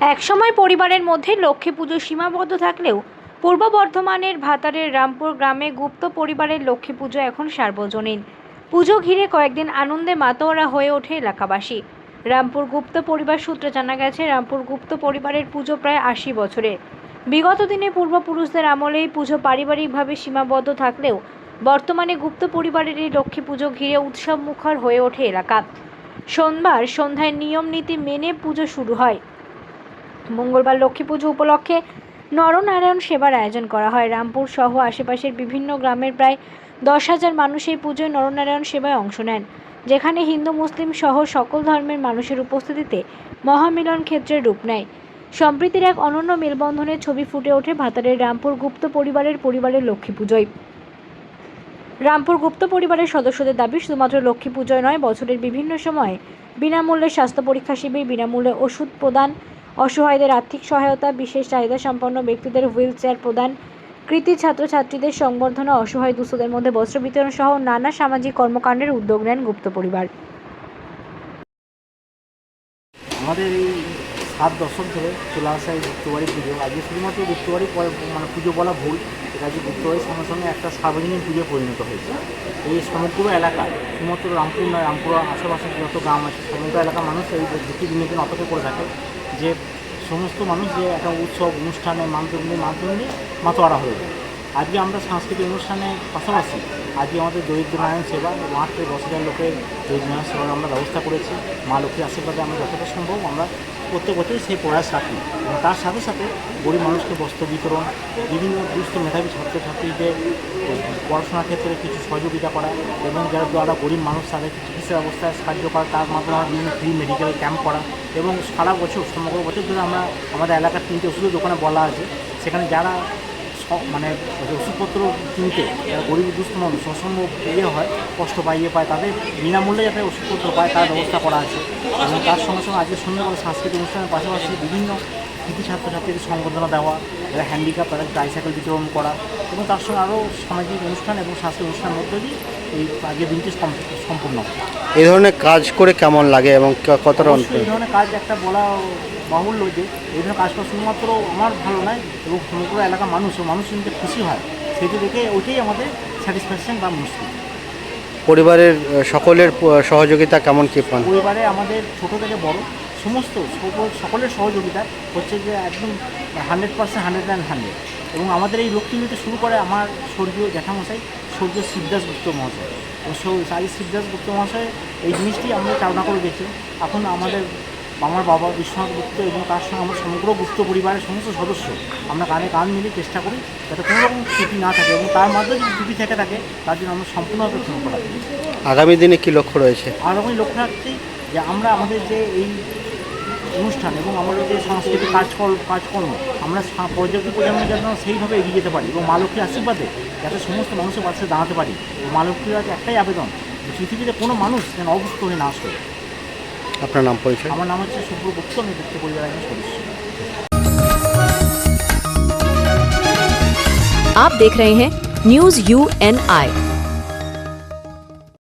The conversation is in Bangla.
একসময় পরিবারের মধ্যে লক্ষ্মী পুজো সীমাবদ্ধ থাকলেও পূর্ব বর্ধমানের ভাতারের রামপুর গ্রামে গুপ্ত পরিবারের লক্ষ্মী পুজো এখন সার্বজনীন। পুজো ঘিরে কয়েকদিন আনন্দে মাতোয়ারা হয়ে ওঠে এলাকাবাসী। রামপুর গুপ্ত পরিবার সূত্রে জানা গেছে, রামপুর গুপ্ত পরিবারের পুজো প্রায় আশি বছরের। বিগত দিনে পূর্বপুরুষদের আমলে এই পুজো পারিবারিকভাবে সীমাবদ্ধ থাকলেও বর্তমানে গুপ্ত পরিবারের এই লক্ষ্মী পুজো ঘিরে উৎসব মুখর হয়ে ওঠে এলাকা। সোমবার সন্ধ্যায় নিয়ম নীতি মেনে পুজো শুরু হয়। মঙ্গলবার লক্ষ্মী পুজো উপলক্ষে নরনারায়ণ সেবার আয়োজন করা হয়। রামপুর সহ আশেপাশের বিভিন্ন গ্রামের প্রায় দশ হাজার মানুষ এই পুজোয় নরনারায়ণ সেবায় অংশ নেন, যেখানে হিন্দু, মুসলিম সহ সকল ধর্মের মানুষের উপস্থিতিতে মহামিলন ক্ষেত্রের রূপ নেয়। সম্প্রীতির এক অনন্য মেলবন্ধনের ছবি ফুটে ওঠে ভাতারের রামপুর গুপ্ত পরিবারের পরিবারের লক্ষ্মী পুজোয়। রামপুর গুপ্ত পরিবারের সদস্যদের দাবি, শুধুমাত্র লক্ষ্মী পুজোয় নয়, বছরের বিভিন্ন সময়ে বিনামূল্যে স্বাস্থ্য পরীক্ষা শিবির, বিনামূল্যে ওষুধ প্রদান অসহায়দের আর্থিক সহায়তা, বিশেষ চাহিদা সম্পন্ন ব্যক্তিদের হুইল চেয়ার প্রদান, কৃতি ছাত্রছাত্রীদের সংবর্ধনা, অসহায় দুস্থদের মধ্যে বস্ত্র বিতরণ সহ নানা সামাজিক কর্মকাণ্ডের উদ্যোগ নেন গুপ্ত পরিবার। আমাদের এই সাত দশক ধরে চলে আসা এই গুপ্তবাড়ি পুজো। আজকে শুধুমাত্র গুপ্তবাড়ি মানে পুজো বলা ভুল, এটা আজকে গুপ্তবাড়ির সঙ্গে সঙ্গে একটা সার্বজনীন পুজো পরিণত হয়েছে। এই সমগ্র এলাকা, শুধুমাত্র রামপুর নয়, রামপুর আশেপাশে যত গ্রাম আছে, সমগ্র এলাকার মানুষ এই দুটি দিনের জন্য অপেক্ষা করে থাকে। যে সমস্ত মানুষ যে একটা উৎসব, অনুষ্ঠানে মাধ্যমে মাধ্যমে মাতোয়ারা হয়ে যায়। আজকে আমরা সাংস্কৃতিক অনুষ্ঠানে পাশাপাশি আজকে আমাদের দরিদ্র নারায়ণ সেবা এবং দশ হাজার লোকের দরিদ্র নারায়ণ সেবার আমরা ব্যবস্থা করেছি। মা লক্ষ্মীর আশীর্বাদে আমরা যতটা সম্ভব আমরা প্রত্যেক বছরই সেই প্রয়াস রাখি। এবং তার সাথে সাথে গরিব মানুষকে বস্ত্র বিতরণ বিভিন্ন দুস্থ মেধাবী ছাত্রছাত্রীদের পড়াশোনার ক্ষেত্রে কিছু সহযোগিতা করা এবং যারা দ্বারা গরিব মানুষ তাদের চিকিৎসা ব্যবস্থায় সাহায্য করা, তার মাধ্যমে বিভিন্ন ফ্রি মেডিকেল ক্যাম্প করা এবং সারা বছর, সমগ্র বছর ধরে আমরা আমাদের এলাকার তিনটে ওষুধের দোকানে বলা আছে। সেখানে যারা মানে ওষুধপত্র কিনতে গরিব দুস্থ মানুষ অসম্ভব ইয়ে হয়, কষ্ট পায় ইয়ে পায়, তাদের বিনামূল্যে যাতে ওষুধপত্র পায়, তার ব্যবস্থা করা আছে এবং তার সঙ্গে সঙ্গে আজকে সুন্দরভাবে সাংস্কৃতিক অনুষ্ঠানের পাশাপাশি বিভিন্ন কৃতি ছাত্রছাত্রীদের সংবর্ধনা দেওয়া, যারা হ্যান্ডিক্যাপ তাদের ট্রাইসাইকেল বিতরণ করা এবং তার সঙ্গে আরও সামাজিক অনুষ্ঠান এবং সাংস্কৃতিক অনুষ্ঠানের মধ্যে দিয়ে এই আগের দিনটি সম- সম্পূর্ণ। এই ধরনের কাজ করে কেমন লাগে এবং কতটা অবশ্যই এই ধরনের কাজ একটা বলা বাহুল্য যে এই ধরনের কাজ করা শুধুমাত্র আমার ভালো নয় এবং সমগ্র এলাকার মানুষ ও মানুষ কিন্তু খুশি হয়। সেটি দেখে ওইটাই আমাদের স্যাটিসফ্যাকশন বা মুশকিল। পরিবারের সকলের সহযোগিতা কেমন কি পান? পরিবারে আমাদের ছোট থেকে বড় সমস্ত সকলের সহযোগিতা হচ্ছে যে একদম hundred percent hundred and hundred এবং আমাদের এই লক্ষ্মী শুরু করে আমার স্বর্গীয় জ্যাঠামশাই স্বর্গীয় শিবদাস গুপ্ত মহাশয়। ও সাই শিবদাস গুপ্ত মহাশয় এই জিনিসটি আমরা চালনা করে গেছি এখন আমাদের আমার বাবা বিশ্বনাথ গুপ্ত এবং তার সঙ্গে আমার সমগ্র গুপ্ত পরিবারের সমস্ত সদস্য আমরা কানে কান মিলে চেষ্টা করি যাতে কোনো রকম ত্রুটি না থাকে এবং তার মাধ্যমে যদি ত্রুটি থেকে থাকে তার জন্য আমরা সম্পূর্ণভাবে ক্ষমা করা আগামী দিনে কী লক্ষ্য রয়েছে? আর আমি লক্ষ্য রাখছি যে আমরা আমাদের যে এই অনুষ্ঠান এবং আমাদের যে সাংস্কৃতিক কাজকর্ম কাজকর্ম আমরা সা- পরবর্তী প্রজন্ম যেন সেইভাবে এগিয়ে যেতে পারি এবং মা লক্ষ্মীর আশীর্বাদে যাতে সমস্ত মানুষের পাশে দাঁড়াতে পারি মা লক্ষ্মীর কাছে একটাই আবেদন যে পৃথিবীতে কোনো মানুষ যেন অবস্থ হয়ে না আসে আপনার নাম পরিচয় আমার নাম হচ্ছে শুভ্র গুপ্ত আমি গুপ্ত পরিবারের একজন সদস্য आप देख रहे हैं न्यूज यू एन आई